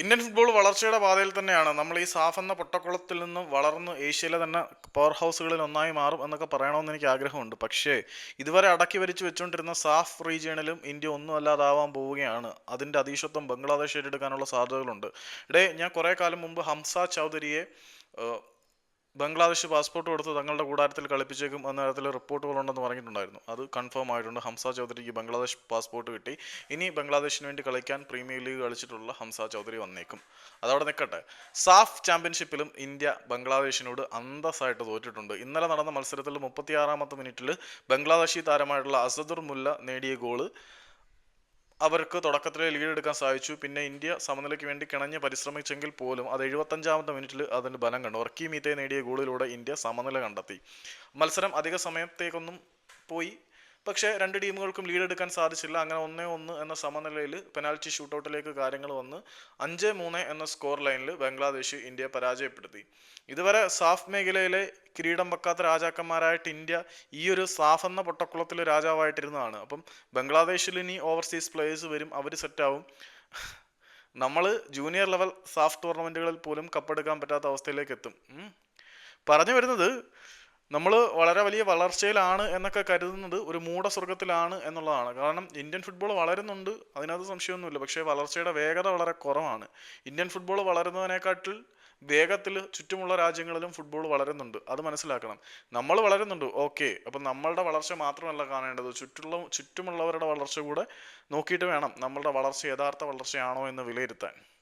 Indian football വളർച്ചയുടെ പാതയിൽ തന്നെയാണ്. നമ്മൾ ഈ സാഫ് എന്ന പൊട്ടക്കുളത്തിൽ നിന്നും വളർന്ന് ഏഷ്യയിലെ തന്നെ പവർ ഹൗസുകളിൽ ഒന്നായി മാറും എന്നൊക്കെ പറയണമെന്ന് എനിക്ക് ആഗ്രഹമുണ്ട്. പക്ഷേ ഇതുവരെ അടക്കി വരിച്ചു വെച്ചുകൊണ്ടിരുന്ന സാഫ് റീജിയണിലും ഇന്ത്യ ഒന്നും അല്ലാതാവാൻ പോവുകയാണ്. അതിന്റെ അതീശത്വം ബംഗ്ലാദേശ് ഏറ്റെടുക്കാനുള്ള സാധ്യതകളുണ്ട്. ഇടേ ഞാൻ കുറേ കാലം മുമ്പ് ഹംസ ചൗധരിയെ ബംഗ്ലാദേശ് പാസ്പോർട്ട് കൊടുത്ത് തങ്ങളുടെ കൂടാരത്തിൽ കളിപ്പിച്ചേക്കും എന്ന തരത്തിൽ റിപ്പോർട്ടുകളുണ്ടെന്ന് പറഞ്ഞിട്ടുണ്ടായിരുന്നു. അത് കൺഫേം ആയിട്ടുണ്ട്. ഹംസ ചൗധരിക്ക് ബംഗ്ലാദേശ് പാസ്പോർട്ട് കിട്ടി. ഇനി ബംഗ്ലാദേശിന് വേണ്ടി കളിക്കാൻ പ്രീമിയർ ലീഗ് കളിച്ചിട്ടുള്ള ഹംസ ചൗധരി വന്നേക്കും. അതവിടെ നിൽക്കട്ടെ സാഫ് ചാമ്പ്യൻഷിപ്പിലും ഇന്ത്യ ബംഗ്ലാദേശിനോട് അന്തസ്സായിട്ട് തോറ്റിട്ടുണ്ട്. ഇന്നലെ നടന്ന മത്സരത്തിൽ മുപ്പത്തിയാറാമത്തെ മിനിറ്റിൽ ബംഗ്ലാദേശി താരമായിട്ടുള്ള അസദുർ മുല്ല നേടിയ ഗോൾ അവർക്ക് തുടക്കത്തിൽ ലീഡ് എടുക്കാൻ സാധിച്ചു. പിന്നെ ഇന്ത്യ സമനിലയ്ക്ക് വേണ്ടി കിണഞ്ഞ് പരിശ്രമിച്ചെങ്കിൽ പോലും അത് എഴുപത്തഞ്ചാമത്തെ മിനിറ്റിൽ അതിന് ബലം കണ്ടു. വർക്കി മീത്തെ നേടിയ ഗോളിലൂടെ ഇന്ത്യ സമനില കണ്ടെത്തി. മത്സരം അധിക സമയത്തേക്കൊന്നും പോയി. പക്ഷേ രണ്ട് ടീമുകൾക്കും ലീഡ് എടുക്കാൻ സാധിച്ചില്ല. അങ്ങനെ ഒന്നേ ഒന്ന് എന്ന സമനിലയിൽ പെനാൽറ്റി ഷൂട്ടൗട്ടിലേക്ക് കാര്യങ്ങൾ വന്ന് അഞ്ച് മൂന്ന് എന്ന സ്കോർ ലൈനിൽ ബംഗ്ലാദേശ് ഇന്ത്യയെ പരാജയപ്പെടുത്തി. ഇതുവരെ സാഫ് മേഖലയിലെ കിരീടം വെക്കാത്ത രാജാക്കന്മാരായിട്ട് ഇന്ത്യ ഈ ഒരു സാഫ് എന്ന പൊട്ടക്കുളത്തിൽ രാജാവായിട്ടിരുന്നതാണ്. അപ്പം ബംഗ്ലാദേശിൽ ഇനി ഓവർസീസ് പ്ലേയേഴ്സ് വരും അവർ സെറ്റാവും നമ്മൾ ജൂനിയർ ലെവൽ സാഫ് ടൂർണമെന്റുകളിൽ പോലും കപ്പെടുക്കാൻ പറ്റാത്ത അവസ്ഥയിലേക്ക് എത്തും. പറഞ്ഞു വരുന്നത് നമ്മൾ വളരെ വലിയ വളർച്ചയിലാണ് എന്നൊക്കെ കരുതുന്നത് ഒരു മൂടസ്വർഗത്തിലാണ് എന്നുള്ളതാണ്. കാരണം ഇന്ത്യൻ ഫുട്ബോൾ വളരുന്നുണ്ട് അതിനകത്ത് സംശയമൊന്നുമില്ല. പക്ഷേ വളർച്ചയുടെ വേഗത വളരെ കുറവാണ്. ഇന്ത്യൻ ഫുട്ബോൾ വളരുന്നതിനെക്കാട്ടിൽ വേഗത്തിൽ ചുറ്റുമുള്ള രാജ്യങ്ങളിലും ഫുട്ബോൾ വളരുന്നുണ്ട്. അത് മനസ്സിലാക്കണം. നമ്മൾ വളരുന്നുണ്ട് ഓക്കെ. അപ്പം നമ്മളുടെ വളർച്ച മാത്രമല്ല കാണേണ്ടത്. ചുറ്റുള്ള ചുറ്റുമുള്ളവരുടെ വളർച്ച കൂടെ നോക്കിയിട്ട് വേണം നമ്മളുടെ വളർച്ച യഥാർത്ഥ വളർച്ചയാണോ എന്ന് വിലയിരുത്താൻ.